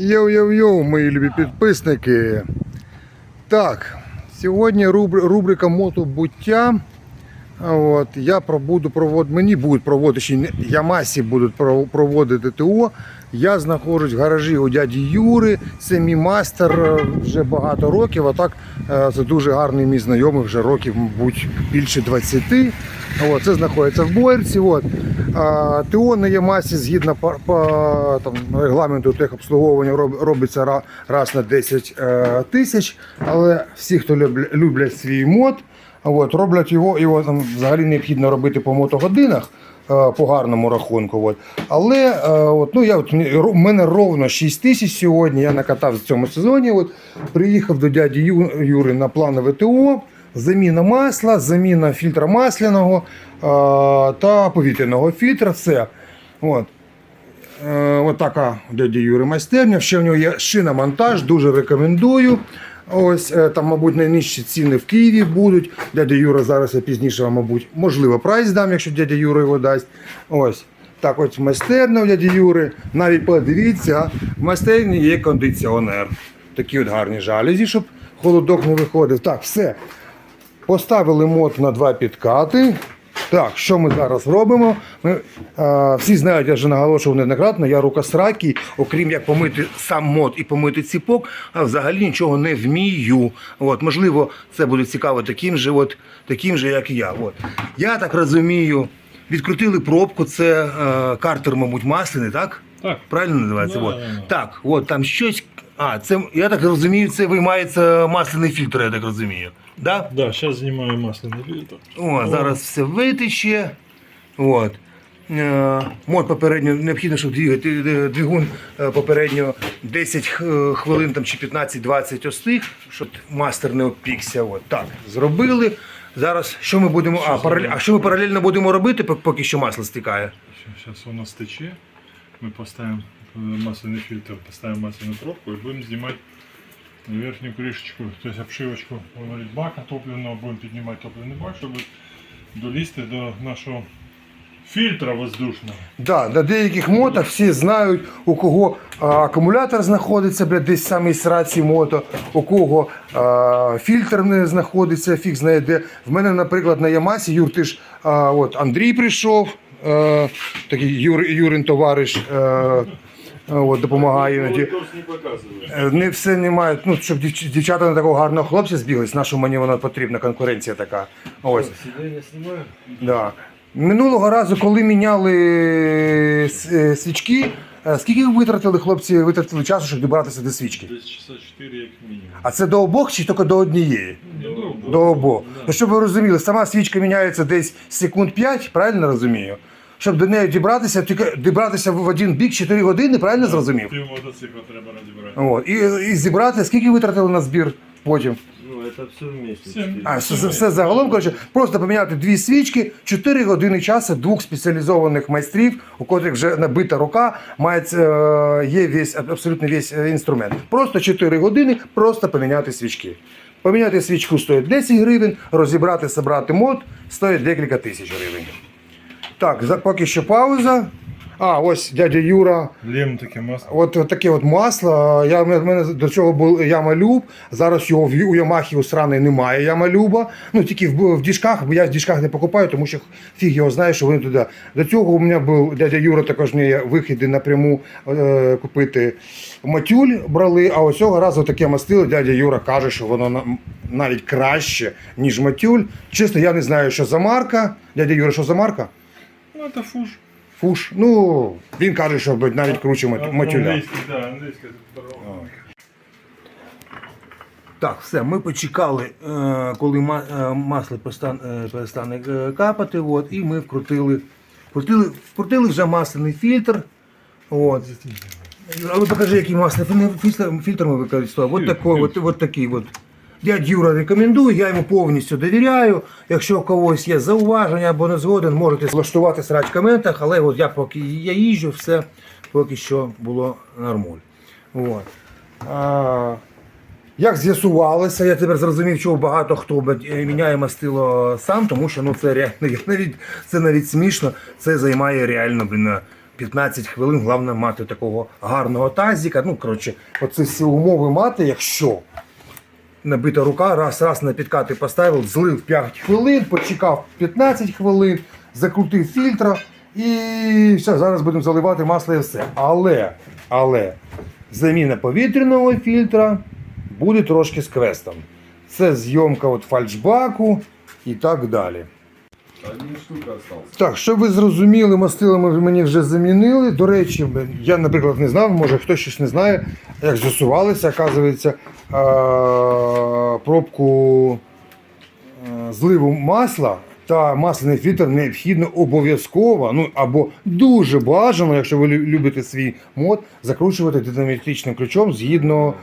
Йоу-йоу-йоу, мої любі підписники. Так, сьогодні рубрика мотобуття. От, я буду проводити, мені будуть проводити, ще не- Ямасі будуть проводити ТО. Я знаходжусь в гаражі у дяді Юри. Це мій мастер е, вже багато років. А так е, це дуже гарний мій знайомий, вже років, мабуть, більше 20. От, це знаходиться в Боярці. От. А, ТО на Ямасі згідно по, по там, регламенту техобслуговування роб- робиться ра- раз на 10 е, тисяч. Але всі, хто любля- люблять свій мод, От, роблять його, його там взагалі необхідно робити по мотогодинах, е, по гарному рахунку. От. Але е, от, ну, я, от, у мене ровно 6 тисяч сьогодні, я накатав в цьому сезоні. От, приїхав до дяді Ю- Юри на планове ТО, заміна масла, заміна фільтра масляного та повітряного фільтра. Все. От. Е, От така дяді Юри майстерня. Ще в нього є шиномонтаж, дуже рекомендую. Ось е, там, мабуть, найнижчі ціни в Києві будуть. Дядя Юра зараз я пізніше мабуть, можливо, прайс дам, якщо дядя Юра його дасть. Ось. Так, ось майстерня у дяді Юри. Навіть подивіться, в майстерні є кондиціонер. Такі от гарні жалюзі, щоб холодок не виходив. Так, все. Поставили мод на два підкати. Так, що ми зараз робимо? Ми, е, всі знають, я вже наголошував неоднократно, я рукосракий, окрім як помити сам мод і помити ціпок, а взагалі нічого не вмію. От, можливо, це буде цікаво таким же, от, таким же як і я. От. Я так розумію, відкрутили пробку, це е, картер, мабуть, масляний, так? Так. Правильно називається? Да, от. да, да. Так, от там щось. А, це я так розумію, це виймається масляний фільтр, я так розумію. Да? Да, сейчас знімаю масляний фільтр. О, зараз все витече. От. Е, Мод попередньо необхідно, щоб двигати- е, двигун е, попередньо 10 х- хвилин там, чи 15-20 остиг, щоб мастер не опікся. От. Так, зробили. Зараз що ми будемо. А, паралель, а що ми паралельно будемо робити, пок- поки що масло стікає? Сейчас у нас тече. Мы поставим э, масляный фильтр, поставим масляную пробку и будем снимать верхнюю крышечку, то есть обшивочку говорить, бака топливного, будем поднимать топливный бак, чтобы долізти до нашого фільтра воздушного. Да, на деяких мотах всі знають, у кого а, акумулятор знаходиться бля, десь саме сраці мото, у кого а, фільтр не знаходиться, фіг знає де. В мене, наприклад, на Ямасі, Юр, ти ж а, от Андрій прийшов, а, такий Юр, Юрин товариш. А, От, допомагає іноді. не. Е, Не все немає. Ну, щоб дівч- дівчата на такого гарного хлопця збіглись, на що мені вона потрібна конкуренція така. Ось. Знімаю? Да. Минулого разу, коли міняли с- е, свічки, е, скільки ви витратили хлопці, витратили часу, щоб добратися до свічки? Десь часа 4 як мінімум. А це до обох чи тільки до однієї? До До обох. Ну, щоб ви розуміли, сама свічка міняється десь секунд 5, правильно розумію? Щоб до неї дібратися, тільки дібратися в один бік 4 години, правильно зрозумів? Пів мотоцикла треба розібрати. От. І, і зібрати, скільки витратили на збір потім? Ну, это все вместе. Все. А, все, все загалом, коротше, просто поміняти дві свічки, 4 години часу двох спеціалізованих майстрів, у котрих вже набита рука, має, е, є весь, абсолютно весь е, інструмент. Просто 4 години, просто поміняти свічки. Поміняти свічку стоїть 10 гривень, розібрати, собрати мод стоїть декілька тисяч гривень. Так, за, поки що пауза. А, ось дядя Юра. Лєм таке масло. От, от таке от масло. Я, в мене до цього був Ямалюб. Зараз його в, у Ямахі у сраної немає Ямалюба. Ну тільки в, в діжках, бо я в діжках не покупаю, тому що фіг його знає, що вони туди. До цього у мене був дядя Юра, також є вихіди напряму е, купити матюль брали. А ось цього разу таке мастило. Дядя Юра каже, що воно на- навіть краще, ніж матюль. Чесно, я не знаю, що за марка. Дядя Юра, що за марка? Ну, це фуш. Фуш. Ну, він каже, що навіть круче мат- матюля. Англійський, да. Так, все, ми почекали, е, коли е, масло е, перестане капати, от, і ми вкрутили, вкрутили, вкрутили вже масляний фільтр. От. Але покажи, який масляний фільтр, ми використовуємо. От, такий, от, от такий. От. Дядь Юра рекомендує, я йому повністю довіряю. Якщо у когось є зауваження або не згоден, можете влаштувати срач в коментах, але от я поки я їжджу, все поки що було нормаль. От. А, як з'ясувалося, я тепер зрозумів, чого багато хто е, міняє мастило сам, тому що ну, це реально навіть, це навіть смішно, це займає реально блін, 15 хвилин. Головне мати такого гарного тазіка. Ну, коротше, оці всі умови мати, якщо набита рука, раз, раз на підкати поставив, злив 5 хвилин, почекав 15 хвилин, закрутив фільтра і все, зараз будемо заливати масло і все. Але, але заміна повітряного фільтра буде трошки з квестом. Це зйомка от фальшбаку і так далі. Так, щоб ви зрозуміли, мастила мені вже замінили. До речі, я, наприклад, не знав, може хтось щось не знає, як з'ясувалося, оказується, пробку зливу масла та масляний фільтр необхідно обов'язково, ну або дуже бажано, якщо ви любите свій мод, закручувати динамітичним ключом згідно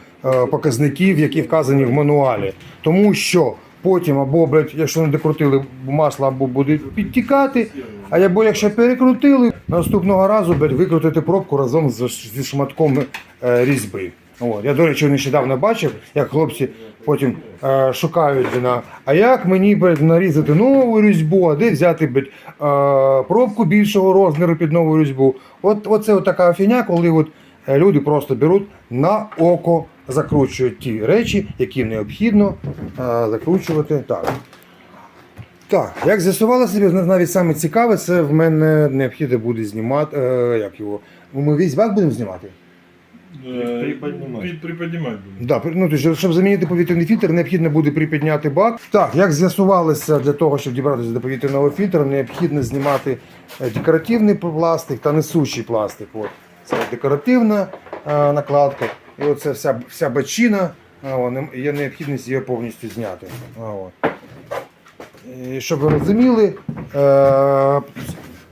показників, які вказані в мануалі. Тому що потім або, блядь, якщо не докрутили масло, або буде підтікати, а або якщо перекрутили, наступного разу блядь, викрутити пробку разом з, зі шматком е, різьби. От. Я, до речі, нещодавно бачив, як хлопці потім е, шукають на, а як мені блядь, нарізати нову різьбу, а де взяти блядь, е, пробку більшого розміру під нову різьбу. От, оце от така фіня, коли от, е, люди просто беруть на око, закручують ті речі, які необхідно е, закручувати. Так. Так, як з'ясувалося, навіть саме цікаве, це в мене необхідно буде знімати. Е, як його? Ми весь бак будемо знімати? Приподнимать. при- Приподнимать будем. Да, ну, тобто, щоб замінити повітряний фільтр, необхідно буде припідняти бак. Так, як з'ясувалося, для того, щоб дібратися до повітряного фільтру, необхідно знімати е, декоративний пластик та несучий пластик. От. Це декоративна е, накладка. І оце вся, вся бачина, є необхідність її повністю зняти. І щоб ви розуміли, е,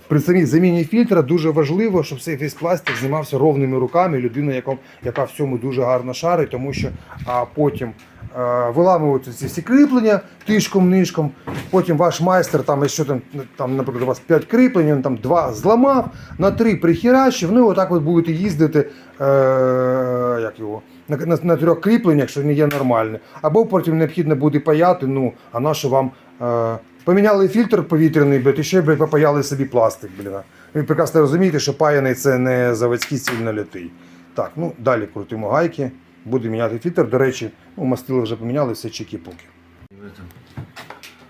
при самій заміні фільтра дуже важливо, щоб цей весь пластик знімався ровними руками. Людина, яка, яка в цьому дуже гарно шарить, тому що а, потім е, ці всі кріплення тишком нишком. Потім ваш майстер, там, якщо там, там, наприклад, у вас 5 кріплень, він там 2 зламав, на 3 прихерачив, ну і отак ви будете їздити. Е, як його? На, на, на трьох кріпленнях, що не є нормальне. Або потім необхідно буде паяти, ну, а на що вам. Е, поміняли фільтр повітряний, блядь, і ще блядь, попаяли собі пластик, блін. Ви прекрасно розумієте, що паяний це не заводський сильно лютий. Так, ну далі крутимо гайки, буде міняти фільтр. До речі, ну, мастили вже поміняли все чики-пуки.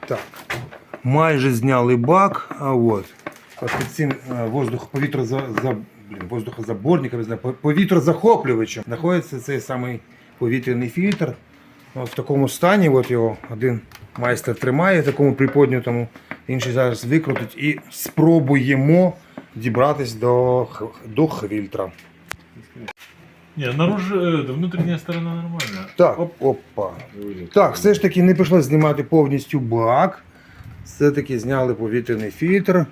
Так. Майже зняли бак, а от. Під цим е, воздух, повітря за, за, блін, воздухозаборником, не знаю, повітрозахоплювачем знаходиться цей самий повітряний фільтр. От в такому стані, от його один майстер тримає, такому приподнятому, інший зараз викрутить і спробуємо дібратись до, до хвільтра. Не, наружу, э, внутренняя сторона нормальная. Так, опа. Так, все ж таки не прийшлося знімати повністю бак. Все-таки зняли повітряний фільтр.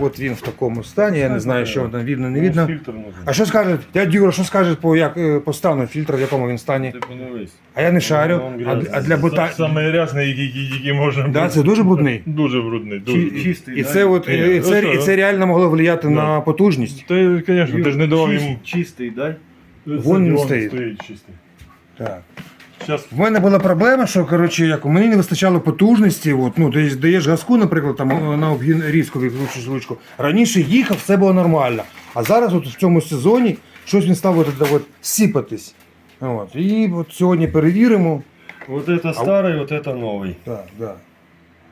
От він в такому стані. Я не знаю, що там видно, не видно. Фильтр нужен. А що скаже, дядь Юра, що скаже по, як, е, по стану фільтра, в якому він стані? Ти подивись. А я не шарю. А, для- а для бота... Самый грязный, який, який може Да, бути. це дуже брудний. Дуже брудний, дуже. І, чистий, і, да? це от, Ні, і, це, ну і що, це реально могло впливати Да. на потужність. Та, конечно, ти ж не давав Чист- йому. Чистий, дай. Вон він стоїть. стоїть чистий. Так. Зараз В мене була проблема, що коротше, як мені не вистачало потужності. От, ну, ти даєш газку, наприклад, там е, на обгін різко викручуєш ручку. Раніше їхав, все було нормально. А зараз от в цьому сезоні щось він став от, от, от, сіпатись. От. І от сьогодні перевіримо. Вот это старый, вот это новый. Так, да.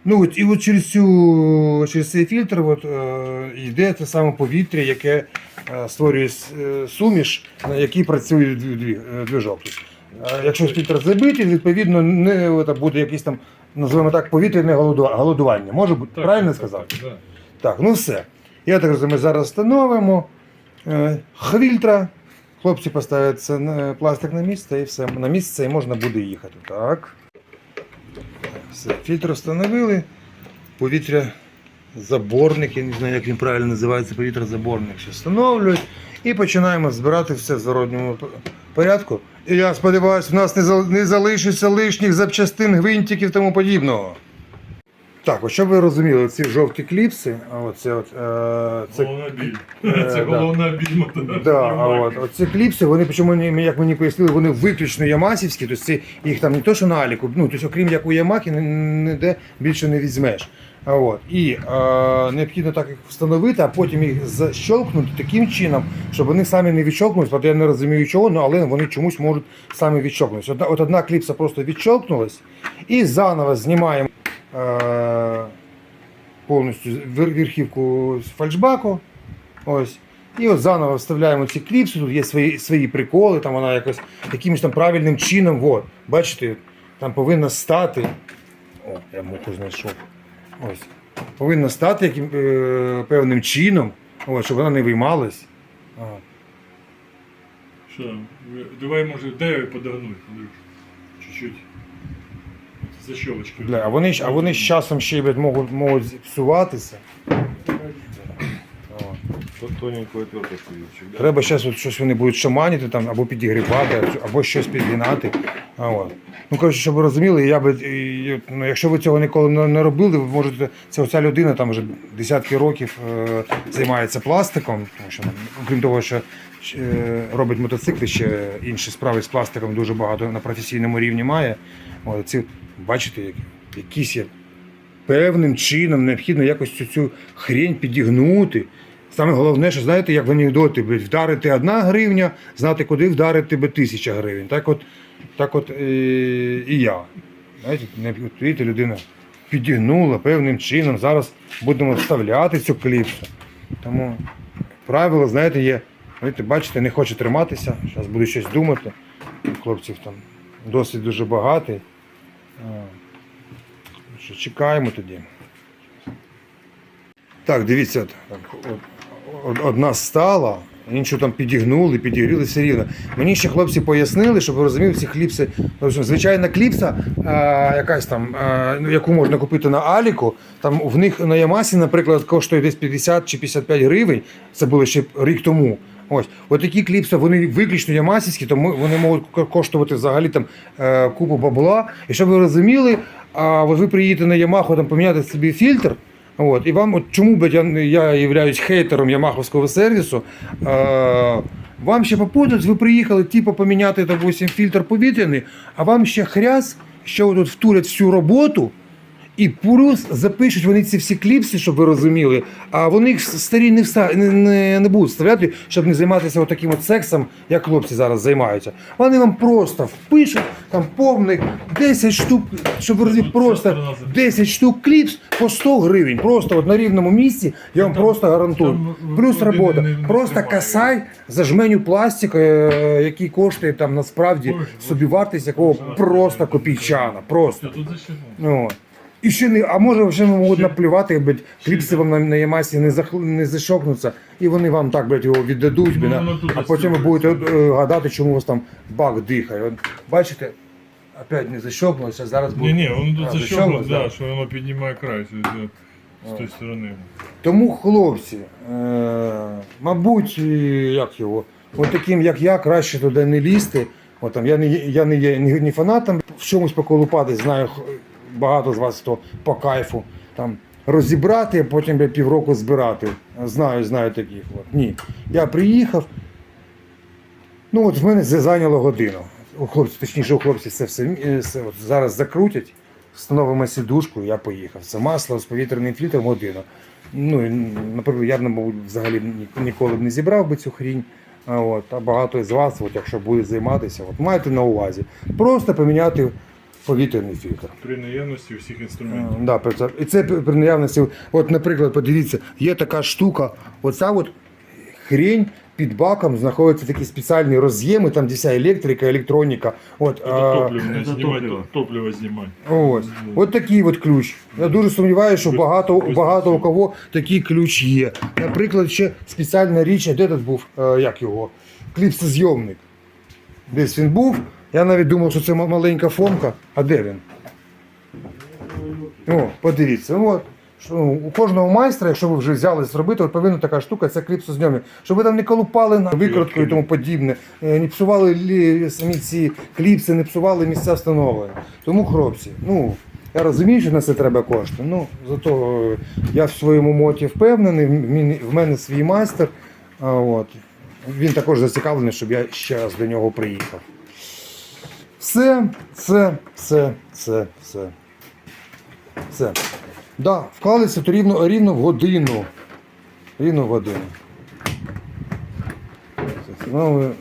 Ну от, і от через, цю, через цей фільтр от, е, йде те саме повітря, яке е, створює е, суміш, на якій працює дві- дві- е, движок. Е, якщо фільтр забитий, відповідно не от, буде якесь там, називаємо так, повітряне голодування. Може бути, правильно сказав? Так, да. Так, ну все. Я так розумію, зараз встановимо е, хвільтра. Хлопці поставлять на- пластик на місце і все. На місце і можна буде їхати. Так. Все, фільтр встановили. Повітря заборник, я не знаю, як він правильно називається, повітрозаборник ще встановлюють. І починаємо збирати все в зворотньому порядку. І я сподіваюся, в нас не залишиться лишніх запчастин, гвинтиків і тому подібного. Так, ось щоб ви розуміли, ці жовті кліпси, а оце от, е, це Головна біль. Е, Це да. головна біль мотора. Да, а от, от ці кліпси, вони, причому, мені- як мені пояснили, вони виключно ямасівські, тобто це їх там не то, що на Аліку, ну, тобто, окрім як у Ямахи, ні- ніде більше не візьмеш. А от, і е, необхідно так їх встановити, а потім їх защолкнути таким чином, щоб вони самі не відщолкнулись, бо я не розумію чого, ну, але вони чомусь можуть самі відщолкнутися. Одна, от одна кліпса просто відщолкнулась, і заново знімаємо повністю верхівку з фальшбаку. Ось. І от заново вставляємо ці кліпси, тут є свої, свої приколи, там вона якось якимось там правильним чином. От, бачите, там повинна стати. О, я муху знайшов. Ось. Повинна стати яким, е, певним чином, от, щоб вона не виймалась. А. Що, давай, може, я подогнуть, Андрюш. Чуть-чуть. Защелочки. Бля, а вони, ж- а вони з часом ще блядь, можуть, можуть псуватися. Тут тоненькую отверточку, Юрчик, да? Треба зараз щось вони будуть шаманіти там, або підігрівати, або щось підгинати. А от. Ну, коротше, щоб ви розуміли, я би, і, ну, якщо ви цього ніколи не, не робили, ви можете, це оця людина там вже десятки років е, займається пластиком, тому що, ну, окрім того, що е, робить мотоцикли, ще інші справи з пластиком дуже багато на професійному рівні має. От, ці, бачите, як, якісь є певним чином необхідно якось цю, цю хрень підігнути. Саме головне, що знаєте, як в анекдоті, вдарити одна гривня, знати, куди вдарити би тисяча гривень. Так от, так от е, і я. Знаєте, видите, людина підігнула певним чином. Зараз будемо вставляти цю кліпсу. Тому правило, знаєте, є. Знаєте, бачите, не хоче триматися. Зараз буду щось думати. Хлопців там досить дуже багатий. Що, чекаємо тоді. Так, дивіться, одна стала, іншу там підігнули, підігріли все рівно. Мені ще хлопці пояснили, щоб ви розуміли, ці хліпси, звичайна кліпса, а, якась там, а, ну, яку можна купити на Аліку, там в них на Ямасі, наприклад, коштує десь 50 чи 55 гривень. Це було ще рік тому. Ось, от такі кліпси, вони виключно ямасівські, тому вони можуть коштувати взагалі там е, купу бабла. І щоб ви розуміли, а ви приїдете на Ямаху там поміняти собі фільтр. От, і вам, от чому блядь, я, я являюсь хейтером ямаховського сервісу, е, вам ще попутать, ви приїхали типу, поміняти допустим, фільтр повітряний, а вам ще хряс, що тут втулять всю роботу. І плюс запишуть вони ці всі кліпси, щоб ви розуміли, а вони їх старі не, вста... не, не, не будуть вставляти, щоб не займатися отаким от сексом, як хлопці зараз займаються. Вони вам просто впишуть там повних 10 штук, щоб ви розуміли, просто 10 штук кліпс по 100 гривень. Просто от на рівному місці я вам просто гарантую. Плюс робота. Просто касай за жменю пластика, е, який коштує там насправді Боже, собівартість якого просто копійчана. Просто. Ну, і ще не, а може вже можуть наплювати, блядь, кліпси вам на, на Ямасі не, зах, не зашокнуться, і вони вам так, блядь, його віддадуть, Ну, блядь, тут а потім ви будете е, гадати, чому у вас там бак дихає. От, бачите, опять не защокнулося, зараз буде. Не, не, он тут А, защелкнул, защелкнул, да, да. что оно поднимает край с, с- с той стороны. Тому, хлопці, е, мабуть, е, як його, от таким, як я, краще туди не лізти. От, там, я не, є- я не є ні, ні фанатом, в чомусь поколупати, знаю х- багато з вас, хто по кайфу. Там, розібрати, а потім бля, півроку збирати. Знаю, знаю таких. От. Ні. Я приїхав. Ну от в мене це зайняло годину. У хлопців, точніше, у хлопців це все, е, все от зараз закрутять, встановимо сідушку, я поїхав. Це масло з повітряним фільтром годину. Ну, наприклад, я б, мабуть, взагалі ніколи б не зібрав би цю хрінь. От, а багато з вас, от, якщо буде займатися, от, майте на увазі. Просто поміняти повітряний фільтр. При наявности всех Е, инструментов. Да, при це- і це при наявності. От, наприклад, подивіться, є така штука, оця от хрень під баком знаходяться такі спеціальні роз'єми, там де вся електрика, електроніка. От, а, топливо, это снимать, топливо. топливо снимать. Ось. От такий от ключ. Я дуже сумніваюся, що багато, багато у кого такий ключ є. Наприклад, ще спеціальна річ, де тут був, е, як його, кліпсозйомник. Десь він був. Я навіть думав, що це маленька фомка. А де він? О, подивіться. Ну, От. Ну, у кожного майстра, якщо ви вже взяли зробити, от повинна така штука, це кліпсозйомник. Щоб ви там не колупали на викруткою і тому подібне, е, не псували самі ці кліпси, не псували місця встановлення. Тому, хлопці, ну, Я розумію, що на це треба кошти. Ну, зато е, я в своєму моті впевнений, в мене свій майстер. От. Він також зацікавлений, щоб я ще раз до нього приїхав. Все, все, все, все, все. Все. Да, вклалися то рівно, рівно в годину. Рівно в годину. Ну,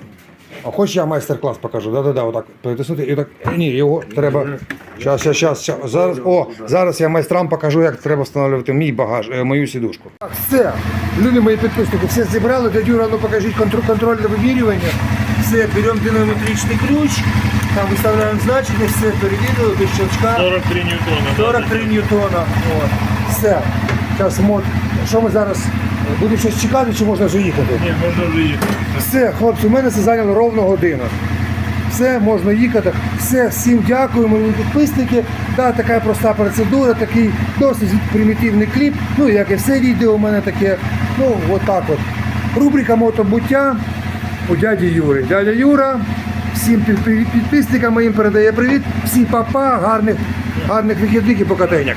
а хоч я майстер-клас покажу, да-да-да, отак перетиснути і так. Ні, його треба. Щас, щас, щас. Зараз, о, зараз я майстрам покажу, як треба встановлювати мій багаж, е, мою сідушку. Так, все. Люди мої підписники, все зібрали. Дядь Юра, ну покажіть контроль, контрольне вимірювання. Все, беремо динамометричний ключ, там виставляємо значення, все перевірили, без щелчка. 43 ньютона. 43 ньютона. От. Все. Зараз мод. Що ми зараз? Будемо щось чекати, чи можна вже їхати? Ні, можна вже їхати. Все, хлопці, у мене це зайняло ровно годину. Все, можна їхати. Все, всім дякую, мої підписники. Да, така проста процедура, такий досить примітивний кліп. Ну, як і все відео у мене таке. Ну, от так от. Рубрика мотобуття у дяді Юри. Дядя Юра, всім підписникам моїм передає привіт, всім папа, гарних, гарних вихідних і покатеньок.